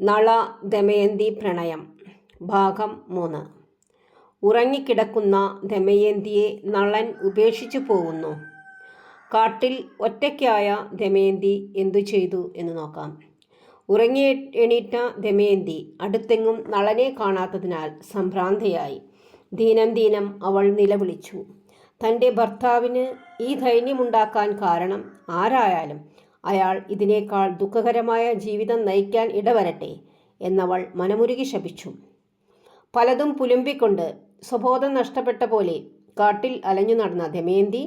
നള ദമയന്തി പ്രണയം. ഭാഗം മൂന്ന്. ഉറങ്ങിക്കിടക്കുന്ന ദമയന്തിയെ നളൻ ഉപേക്ഷിച്ചു പോകുന്നു. കാട്ടിൽ ഒറ്റയ്ക്കായ ദമയന്തി എന്തു ചെയ്തു എന്ന് നോക്കാം. ഉറങ്ങി എണീറ്റ ദമയന്തി അടുത്തെങ്ങും നളനെ കാണാത്തതിനാൽ സംഭ്രാന്തയായി. ദീനം ദീനം അവൾ നിലവിളിച്ചു. തന്റെ ഭർത്താവിന് ഈ ധൈര്യമുണ്ടാക്കാൻ കാരണം ആരായാലും അയാൾ ഇതിനേക്കാൾ ദുഃഖകരമായ ജീവിതം നയിക്കാൻ ഇടവരട്ടെ എന്നവൾ മനമുരുകി ശപിച്ചു. പലതും പുലുമ്പിക്കൊണ്ട് സ്വബോധം നഷ്ടപ്പെട്ട പോലെ കാട്ടിൽ അലഞ്ഞു നടന്ന ദമയന്തി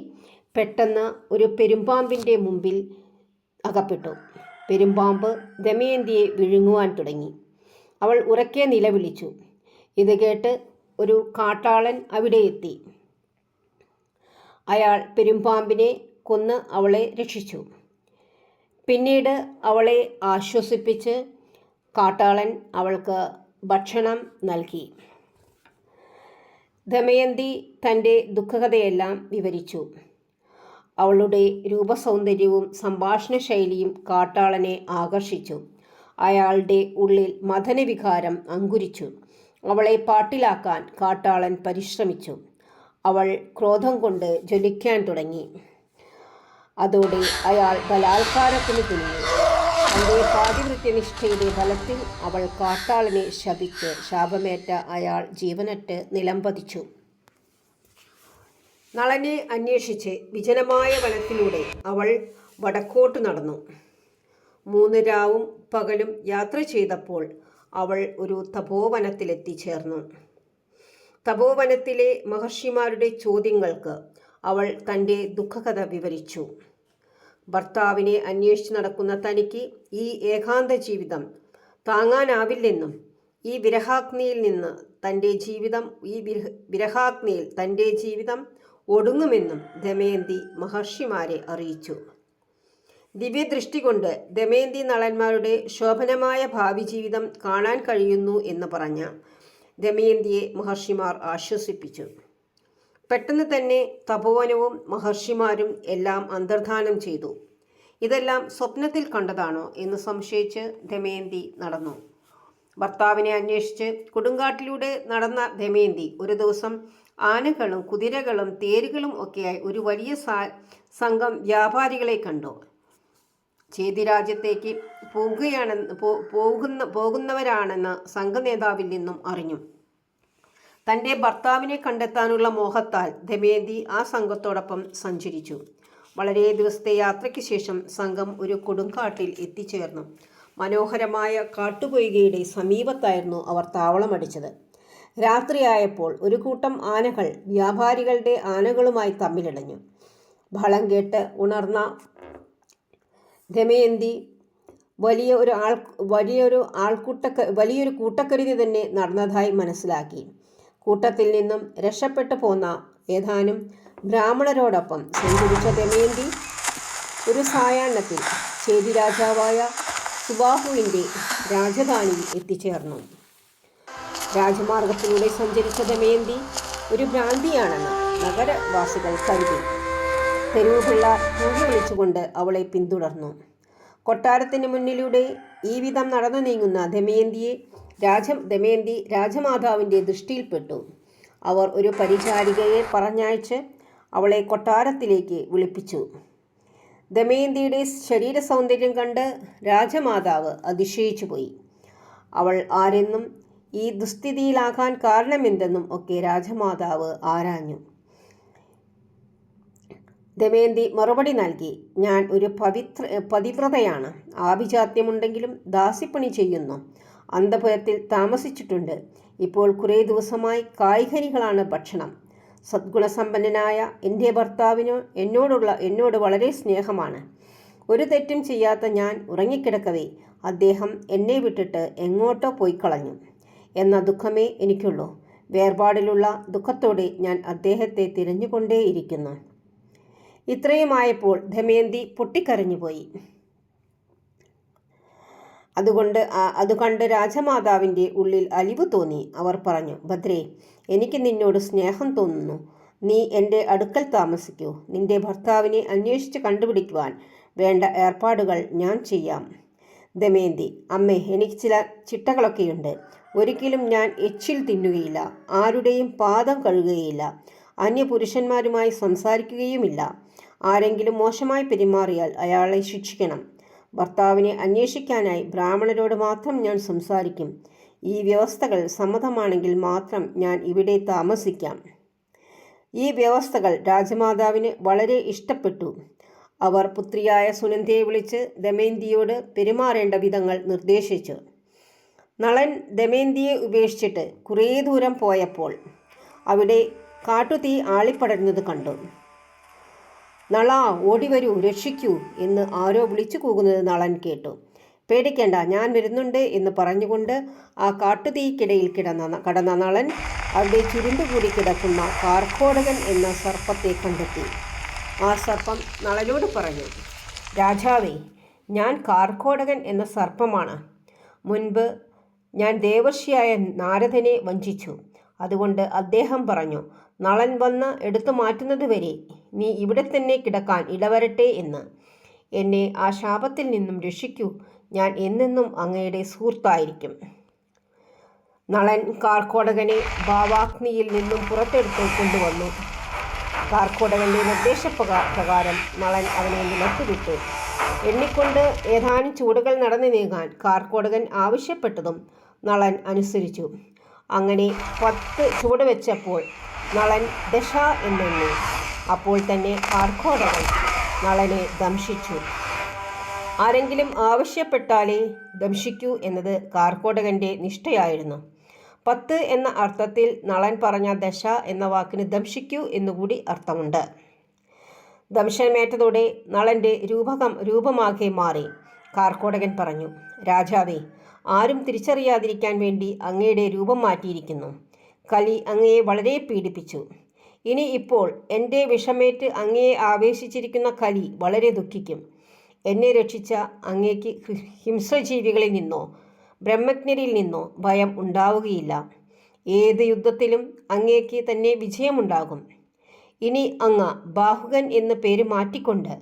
പെട്ടെന്ന് ഒരു പെരുമ്പാമ്പിന്റെ മുമ്പിൽ അകപ്പെട്ടു. പെരുമ്പാമ്പ് ദമയന്തിയെ വിഴുങ്ങുവാൻ തുടങ്ങി. അവൾ ഉറക്കെ നിലവിളിച്ചു. ഇത് കേട്ട് ഒരു കാട്ടാളൻ അവിടെ എത്തി. അയാൾ പെരുമ്പാമ്പിനെ കൊന്ന് അവളെ രക്ഷിച്ചു. പിന്നീട് അവളെ ആശ്വസിപ്പിച്ച് കാട്ടാളൻ അവൾക്ക് ഭക്ഷണം നൽകി. ദമയന്തി തന്റെ ദുഃഖകഥയെല്ലാം വിവരിച്ചു. അവളുടെ രൂപസൗന്ദര്യവും സംഭാഷണ ശൈലിയും കാട്ടാളനെ ആകർഷിച്ചു. അയാളുടെ ഉള്ളിൽ മഥനവികാരം അങ്കുരിച്ചു. അവളെ പാട്ടിലാക്കാൻ കാട്ടാളൻ പരിശ്രമിച്ചു. അവൾ ക്രോധം കൊണ്ട് ജ്വലിക്കാൻ തുടങ്ങി. അതോടെ അയാൾ ബലാത്കാരത്തിന് തുനിഞ്ഞു. തന്റെ പാതിവൃത്യനിഷ്ഠയുടെ ഫലത്തിൽ അവൾ കാട്ടാളിനെ ശപിച്ച് ശാപമേറ്റ അയാൾ ജീവനറ്റ് നിലംപതിച്ചു നളനെ അന്വേഷിച്ച് വിജനമായ വനത്തിലൂടെ അവൾ വടക്കോട്ട് നടന്നു. മൂന്ന് രാവും പകലും യാത്ര ചെയ്തപ്പോൾ അവൾ ഒരു തപോവനത്തിലെത്തിച്ചേർന്നു. തപോവനത്തിലെ മഹർഷിമാരുടെ ചോദ്യങ്ങൾക്ക് അവൾ തന്റെ ദുഃഖകഥ വിവരിച്ചു. ഭർത്താവിനെ അന്വേഷിച്ച് നടക്കുന്ന തനിക്ക് ഈ ഏകാന്ത ജീവിതം താങ്ങാനാവില്ലെന്നും ഈ വിരഹാഗ്നിയിൽ നിന്ന് തന്റെ ജീവിതം ഈ വിരഹാഗ്നിയിൽ തന്റെ ജീവിതം ഒടുങ്ങുമെന്നും ദമയന്തി മഹർഷിമാരെ അറിയിച്ചു. ദിവ്യദൃഷ്ടി കൊണ്ട് ദമയന്തി നളന്മാരുടെ ശോഭനമായ ഭാവി ജീവിതം കാണാൻ കഴിയുന്നു എന്ന് പറഞ്ഞ ദമയന്തിയെ മഹർഷിമാർ ആശ്വസിപ്പിച്ചു. പെട്ടെന്ന് തന്നെ തപോവനവും മഹർഷിമാരും എല്ലാം അന്തർധാനം ചെയ്തു. ഇതെല്ലാം സ്വപ്നത്തിൽ കണ്ടതാണോ എന്ന് സംശയിച്ച് ദമയന്തി നടന്നു. ഭർത്താവിനെ അന്വേഷിച്ച് കൊടുങ്കാട്ടിലൂടെ നടന്ന ദമയന്തി ഒരു ദിവസം ആനകളും കുതിരകളും തേരുകളും ഒക്കെയായി ഒരു വലിയ സംഘം വ്യാപാരികളെ കണ്ടു. ചേതി രാജ്യത്തേക്ക് പോകുകയാണെന്ന് പോകുന്ന പോകുന്നവരാണെന്ന് സംഘനേതാവിൽ നിന്നും അറിഞ്ഞു. തന്റെ ഭർത്താവിനെ കണ്ടെത്താനുള്ള മോഹത്താൽ ദമയന്തി ആ സംഘത്തോടൊപ്പം സഞ്ചരിച്ചു. വളരെ ദിവസത്തെ യാത്രയ്ക്ക് ശേഷം സംഘം ഒരു കൊടുങ്കാട്ടിൽ എത്തിച്ചേർന്നു. മനോഹരമായ കാട്ടുപൊയ്കയുടെ സമീപത്തായിരുന്നു അവർ താവളമടിച്ചത്. രാത്രിയായപ്പോൾ ഒരു കൂട്ടം ആനകൾ വ്യാപാരികളുടെ ആനകളുമായി തമ്മിലടഞ്ഞു. ബഹളം കേട്ട് ഉണർന്ന ദമയന്തി വലിയ ഒരു ആൾ വലിയൊരു ആൾക്കൂട്ട വലിയൊരു കൂട്ടക്കരുതി തന്നെ നടന്നതായി മനസ്സിലാക്കി. കൂട്ടത്തിൽ നിന്നും രക്ഷപ്പെട്ടു പോന്ന ഏതാനും ബ്രാഹ്മണരോടൊപ്പം സഞ്ചരിച്ച ദമയന്തി ഒരു സായാഹ്നത്തിൽ ചേതി രാജാവായ സുബാഹുവിന്റെ രാജധാനിയിൽ എത്തിച്ചേർന്നു. രാജമാർഗത്തിലൂടെ സഞ്ചരിച്ച ദമയന്തി ഒരു ഭ്രാന്തിയാണെന്ന് നഗരവാസികൾ കരുതി. തെരുവുപിള്ള കൂടി വിളിച്ചുകൊണ്ട് അവളെ പിന്തുടർന്നു. കൊട്ടാരത്തിന് മുന്നിലൂടെ ഈ വിധം നടന്നു നീങ്ങുന്ന ദമയന്തിയെ രാജ ദമയന്തി രാജമാതാവിന്റെ ദൃഷ്ടിയിൽപ്പെട്ടു. അവർ ഒരു പരിചാരികയെ പറഞ്ഞയച്ച് അവളെ കൊട്ടാരത്തിലേക്ക് വിളിപ്പിച്ചു. ദമയന്തിയുടെ ശരീര സൗന്ദര്യം കണ്ട് രാജമാതാവ് അതിശയിച്ചു പോയി. അവൾ ആരെന്നും ഈ ദുസ്ഥിതിയിലാകാൻ കാരണമെന്തെന്നും ഒക്കെ രാജമാതാവ് ആരാഞ്ഞു. ദമയന്തി മറുപടി നൽകി ഞാൻ ഒരു പവിത്ര പതിവ്രതയാണ്. ആഭിജാത്യമുണ്ടെങ്കിലും ദാസിപ്പണി ചെയ്യുന്നു. അന്തപുരത്തിൽ താമസിച്ചിട്ടുണ്ട്. ഇപ്പോൾ കുറേ ദിവസമായി കായ്കനികളാണ് ഭക്ഷണം. സദ്ഗുണസമ്പന്നനായ എന്റെ ഭർത്താവിന് എന്നോടുള്ള എന്നോട് വളരെ സ്നേഹമാണ്. ഒരു തെറ്റും ചെയ്യാത്ത ഞാൻ ഉറങ്ങിക്കിടക്കവേ അദ്ദേഹം എന്നെ വിട്ടിട്ട് എങ്ങോട്ടോ പോയി കളഞ്ഞു എന്ന ദുഃഖമേ എനിക്കുള്ളൂ. വേർപാടിലുള്ള ദുഃഖത്തോടെ ഞാൻ അദ്ദേഹത്തെ തിരഞ്ഞുകൊണ്ടേയിരിക്കുന്നു. ഇത്രയുമായപ്പോൾ ദമയന്തി പൊട്ടിക്കരഞ്ഞുപോയി. അതുകൊണ്ട് അത് കണ്ട് രാജമാതാവിന്റെ ഉള്ളിൽ അലിവ് തോന്നി. അവർ പറഞ്ഞു ഭദ്രേ എനിക്ക് നിന്നോട് സ്നേഹം തോന്നുന്നു. നീ എന്റെ അടുക്കൽ താമസിക്കൂ. നിന്റെ ഭർത്താവിനെ അന്വേഷിച്ച് കണ്ടുപിടിക്കുവാൻ വേണ്ട ഏർപ്പാടുകൾ ഞാൻ ചെയ്യാം. ദമയന്തി അമ്മേ എനിക്ക് ചില ചിട്ടകളൊക്കെയുണ്ട്. ഒരിക്കലും ഞാൻ എച്ചിൽ തിന്നുകയില്ല. ആരുടെയും പാദം കഴുകുകയില്ല. അന്യപുരുഷന്മാരുമായി സംസാരിക്കുകയുമില്ല. ആരെങ്കിലും മോശമായി പെരുമാറിയാൽ അയാളെ ശിക്ഷിക്കണം. ഭർത്താവിനെ അന്വേഷിക്കാനായി ബ്രാഹ്മണരോട് മാത്രം ഞാൻ സംസാരിക്കും. ഈ വ്യവസ്ഥകൾ സമ്മതമാണെങ്കിൽ മാത്രം ഞാൻ ഇവിടെ താമസിക്കാം. ഈ വ്യവസ്ഥകൾ രാജമാതാവിന് വളരെ ഇഷ്ടപ്പെട്ടു. അവർ പുത്രിയായ സുനന്ദയെ വിളിച്ച് ദമയന്തിയോട് പെരുമാറേണ്ട വിധങ്ങൾ നിർദ്ദേശിച്ചു. നളൻ ദമയന്തിയെ ഉപേക്ഷിച്ചിട്ട് കുറേ ദൂരം പോയപ്പോൾ അവിടെ കാട്ടുതീ ആളിപ്പടരുന്നത് കണ്ടു. നള ഓടിവരൂ രക്ഷിക്കൂ എന്ന് ആരോ വിളിച്ചു കൂകുന്നത് നളൻ കേട്ടു. പേടിക്കേണ്ട ഞാൻ വരുന്നുണ്ട് എന്ന് പറഞ്ഞുകൊണ്ട് ആ കാട്ടുതീക്കിടയിൽ കിടന്ന കടന്ന നളൻ അവിടെ ചുരുണ്ടുകൂടി കിടക്കുന്ന കാർക്കോടകൻ എന്ന സർപ്പത്തെ കണ്ടെത്തി. ആ സർപ്പം നളനോട് പറഞ്ഞു രാജാവേ ഞാൻ കാർക്കോടകൻ എന്ന സർപ്പമാണ്. മുൻപ് ഞാൻ ദേവർഷിയായ നാരദനെ വഞ്ചിച്ചു. അതുകൊണ്ട് അദ്ദേഹം പറഞ്ഞു നളൻ വന്ന് എടുത്തു മാറ്റുന്നതുവരെ നീ ഇവിടെ തന്നെ കിടക്കാൻ ഇടവരട്ടെ എന്ന്. എന്നെ ആ ശാപത്തിൽ നിന്നും രക്ഷിക്കൂ. ഞാൻ എന്നെന്നും അങ്ങയുടെ സുഹൃത്തായിരിക്കും. നളൻ കാർക്കോടകനെ ഭാവാഗ്നിയിൽ നിന്നും പുറത്തെടുത്ത് കൊണ്ടുവന്നു. കാർക്കോടകന്റെ നിർദ്ദേശപ്രകാരം പ്രകാരം നളൻ അവനെ നിലത്തുവിട്ടു എണ്ണിക്കൊണ്ട് ഏതാനും ചൂടുകൾ നടന്നു നീങ്ങാൻ കാർക്കോടകൻ ആവശ്യപ്പെട്ടതും നളൻ അനുസരിച്ചു. അങ്ങനെ പത്ത് ചൂട് വെച്ചപ്പോൾ നളൻ ദശ എന്നെണ്ണി. അപ്പോൾ തന്നെ ആർഘോടകൻ നളനെ ദംശിച്ചു. ആരെങ്കിലും ആവശ്യപ്പെട്ടാലേ ദംശിക്കൂ എന്നത് കാർക്കോടകന്റെ നിഷ്ഠയായിരുന്നു. പത്ത് എന്ന അർത്ഥത്തിൽ നളൻ പറഞ്ഞ ദശ എന്ന വാക്കിന് ദംശിക്കൂ എന്നുകൂടി അർത്ഥമുണ്ട്. ദംശനമേറ്റതോടെ നളന്റെ രൂപകം രൂപമാകെ മാറി. കാർക്കോടകൻ പറഞ്ഞു രാജാവേ ആരും തിരിച്ചറിയാതിരിക്കാൻ വേണ്ടി അങ്ങയുടെ രൂപം മാറ്റിയിരിക്കുന്നു. കലി അങ്ങയെ വളരെ പീഡിപ്പിച്ചു. ഇനി ഇപ്പോൾ എന്റെ വിഷമേറ്റ് അങ്ങയെ ആവേശിച്ചിരിക്കുന്ന കലി വളരെ ദുഃഖിക്കും. എന്നെ രക്ഷിച്ച അങ്ങേക്ക് ഹിംസജീവികളിൽ നിന്നോ ബ്രഹ്മജ്ഞരിൽ നിന്നോ ഭയം ഉണ്ടാവുകയില്ല. ഏത് യുദ്ധത്തിലും അങ്ങേക്ക് തന്നെ വിജയമുണ്ടാകും. ഇനി അങ്ങ ബാഹുകൻ എന്ന് പേര് മാറ്റിക്കൊണ്ട്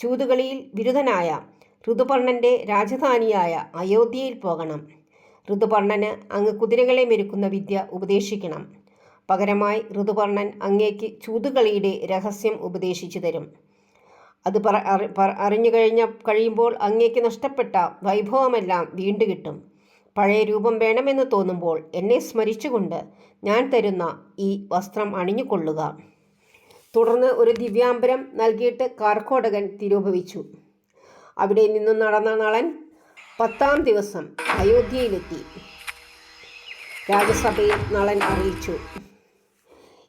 ചൂതുകളിയിൽ ബിരുദനായ ഋതുപർണന്റെ രാജധാനിയായ അയോധ്യയിൽ പോകണം. ഋതുപർണന് അങ്ങ് കുതിരകളെ മെരുക്കുന്ന വിദ്യ ഉപദേശിക്കണം. പകരമായി ഋതുപർണൻ അങ്ങേക്ക് ചൂതുകളിയുടെ രഹസ്യം ഉപദേശിച്ചു തരും. അത് പറ അറിഞ്ഞു കഴിഞ്ഞ കഴിയുമ്പോൾ അങ്ങേക്ക് നഷ്ടപ്പെട്ട വൈഭവമെല്ലാം വീണ്ടു കിട്ടും. പഴയ രൂപം വേണമെന്ന് തോന്നുമ്പോൾ എന്നെ സ്മരിച്ചുകൊണ്ട് ഞാൻ തരുന്ന ഈ വസ്ത്രം അണിഞ്ഞുകൊള്ളുക. തുടർന്ന് ഒരു ദിവ്യാംബരം നൽകിയിട്ട് കാർക്കോടകൻ തിരോഭവിച്ചു അവിടെ നിന്നും നടന്ന നളൻ പത്താം ദിവസം അയോധ്യയിലെത്തി. രാജസഭയിൽ നളൻ അറിയിച്ചു.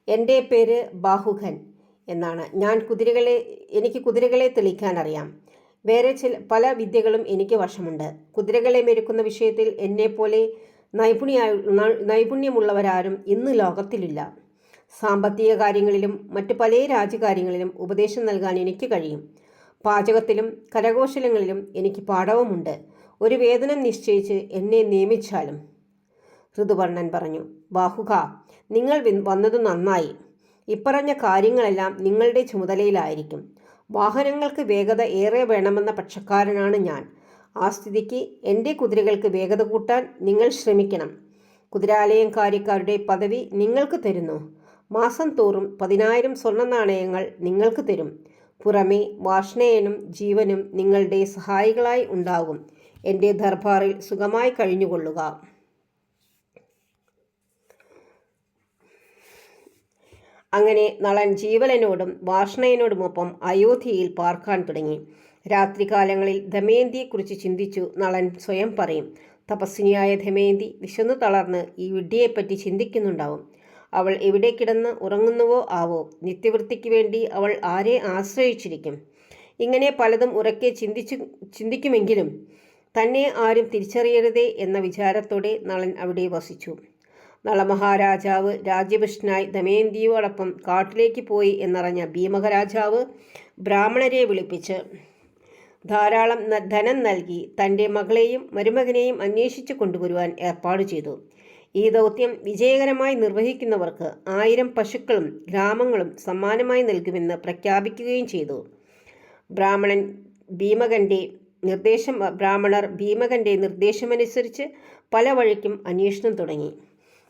എന്റെ പേര് ബാഹുഖൻ എന്നാണ്. ഞാൻ കുതിരകളെ എനിക്ക് കുതിരകളെ തെളിക്കാൻ അറിയാം. വേറെ ചില പല വിദ്യകളും എനിക്ക് വശമുണ്ട്. കുതിരകളെ മെരുക്കുന്ന വിഷയത്തിൽ എന്നെപ്പോലെ നൈപുണ്യ നൈപുണ്യമുള്ളവരാരും ഇന്ന് ലോകത്തിലില്ല. സാമ്പത്തിക കാര്യങ്ങളിലും മറ്റു പല രാജ്യകാര്യങ്ങളിലും ഉപദേശം നൽകാൻ എനിക്ക് കഴിയും. പാചകത്തിലും കരകൗശലങ്ങളിലും എനിക്ക് പാഠവുമുണ്ട്. ഒരു വേതനം നിശ്ചയിച്ച് എന്നെ നിയമിച്ചാലും. ഋതുവർണൻ പറഞ്ഞു ബാഹുക നിങ്ങൾ വന്നത് നന്നായി. ഇപ്പറഞ്ഞ കാര്യങ്ങളെല്ലാം നിങ്ങളുടെ ചുമതലയിലായിരിക്കും. വാഹനങ്ങൾക്ക് വേഗത ഏറെ വേണമെന്ന പക്ഷക്കാരനാണ് ഞാൻ. ആ സ്ഥിതിക്ക് എന്റെ കുതിരകൾക്ക് വേഗത കൂട്ടാൻ നിങ്ങൾ ശ്രമിക്കണം. കുതിരാലയം കാര്യക്കാരുടെ പദവി നിങ്ങൾക്ക് തരുന്നു. മാസം തോറും പതിനായിരം സ്വർണ നാണയങ്ങൾ നിങ്ങൾക്ക് തരും. പുറമേ വാഷ്ണേയനും ജീവനും നിങ്ങളുടെ സഹായികളായി ഉണ്ടാകും. എന്റെ ദർബാറിൽ സുഖമായി കഴിഞ്ഞുകൊള്ളുക. അങ്ങനെ നളൻ ജീവലനോടും വാർഷ്ണയനോടുമൊപ്പം അയോധ്യയിൽ പാർക്കാൻ തുടങ്ങി. രാത്രികാലങ്ങളിൽ ദമയന്തിയെക്കുറിച്ച് ചിന്തിച്ചു നളൻ സ്വയം പറയും തപസ്വിനിയായ ദമയന്തി വിശന്നു തളർന്ന് ഈ വിഡ്ഢിയെപ്പറ്റി ചിന്തിക്കുന്നുണ്ടാവും. അവൾ എവിടെ കിടന്ന് ഉറങ്ങുന്നുവോ ആവോ നിത്യവൃത്തിക്ക് വേണ്ടി അവൾ ആരെ ആശ്രയിച്ചിരിക്കും ഇങ്ങനെ പലതും ഉറക്കെ ചിന്തിച്ചു ചിന്തിക്കുമെങ്കിലും തന്നെ ആരും തിരിച്ചറിയരുതേ എന്ന വിചാരത്തോടെ നളൻ അവിടെ വസിച്ചു. നളമഹാരാജാവ് രാജ്യഭൃഷ്ണനായി ദമയന്തിയോടൊപ്പം കാട്ടിലേക്ക് പോയി എന്നറിഞ്ഞ ഭീമകരാജാവ് ബ്രാഹ്മണരെ വിളിപ്പിച്ച് ധാരാളം ധനം നൽകി തന്റെ മകളെയും മരുമകനെയും അന്വേഷിച്ചു കൊണ്ടുവരുവാൻ ഏർപ്പാട് ചെയ്തു. ഈ ദൗത്യം വിജയകരമായി നിർവഹിക്കുന്നവർക്ക് ആയിരം പശുക്കളും ഗ്രാമങ്ങളും സമ്മാനമായി നൽകുമെന്ന് പ്രഖ്യാപിക്കുകയും ചെയ്തു. ബ്രാഹ്മണൻ ഭീമകന്റെ നിർദ്ദേശം ബ്രാഹ്മണർ ഭീമകന്റെ നിർദ്ദേശമനുസരിച്ച് പല വഴിക്കും അന്വേഷണം തുടങ്ങി.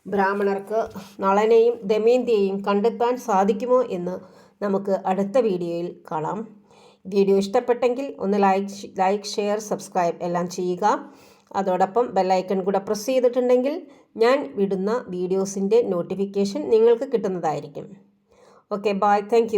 ബ്രാഹ്മണർക്ക് നളനെയും ദമയന്തിയെയും കണ്ടെത്താൻ സാധിക്കുമോ എന്ന് നമുക്ക് അടുത്ത വീഡിയോയിൽ കാണാം. വീഡിയോ ഇഷ്ടപ്പെട്ടെങ്കിൽ ഒന്ന് ലൈക്ക് ലൈക്ക് ഷെയർ സബ്സ്ക്രൈബ് എല്ലാം ചെയ്യുക. അതോടൊപ്പം ബെല്ലൈക്കൺ കൂടെ പ്രസ് ചെയ്തിട്ടുണ്ടെങ്കിൽ ഞാൻ വിടുന്ന വീഡിയോസിന്റെ നോട്ടിഫിക്കേഷൻ നിങ്ങൾക്ക് കിട്ടുന്നതായിരിക്കും. Okay bye thank